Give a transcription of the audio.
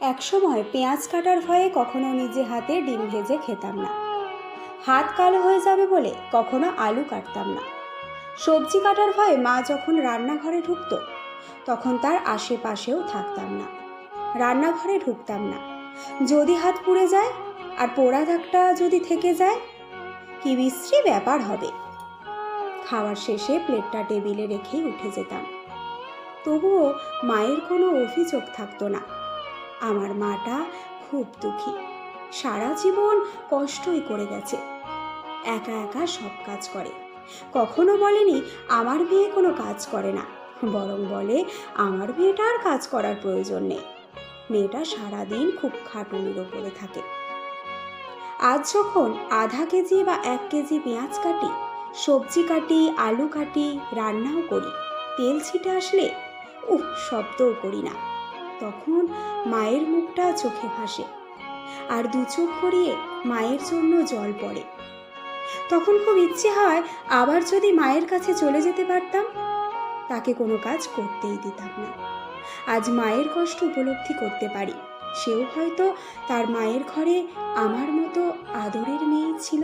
একসময় পেঁয়াজ কাটার ভয়ে কখনো নিজে হাতে ডিম ভেজে খেতাম না। হাত কালো হয়ে যাবে বলে কখনো আলু কাটতাম না। সবজি কাটার ভয়ে মা যখন রান্নাঘরে ঢুকতো, তখন তার আশেপাশেও থাকতাম না। রান্নাঘরে ঢুকতাম না। যদি হাত পুড়ে যায় আর পোড়া দাগটা যদি থেকে যায়, কি বিশ্রী ব্যাপার হবে। খাওয়ার শেষে প্লেটটা টেবিলে রেখেই উঠে যেতাম। তবুও মায়ের কোনো অভিযোগ থাকতো না। আমার মাটা খুব দুঃখী। সারা জীবন কষ্টই করে গেছে। একা একা সব কাজ করে। কখনো বলেনি, আমার মেয়ে কোনো কাজ করে না। বরং বলে, আমার মেয়েটার কাজ করার প্রয়োজন নেই। মেয়েটা সারাদিন খুব খাটুনির ওপরে থাকে। আজ যখন আধা কেজি বা এক কেজি পেঁয়াজ কাটি, সবজি কাটি, আলু কাটি, রান্নাও করি, তেল ছিটে আসলে, উফ, শব্দও করি না। তখন মায়ের মুখটা চোখে ভাসে আর দু চোখ করিয়ে মায়ের জন্য জল পড়ে। তখন খুব ইচ্ছে হয় আবার যদি মায়ের কাছে চলে যেতে পারতাম, তাকে কোনো কাজ করতেই দিতাম না। আজ মায়ের কষ্ট উপলব্ধি করতে পারি। সেও হয়তো তার মায়ের ঘরে আমার মতো আদরের মেয়ে ছিল।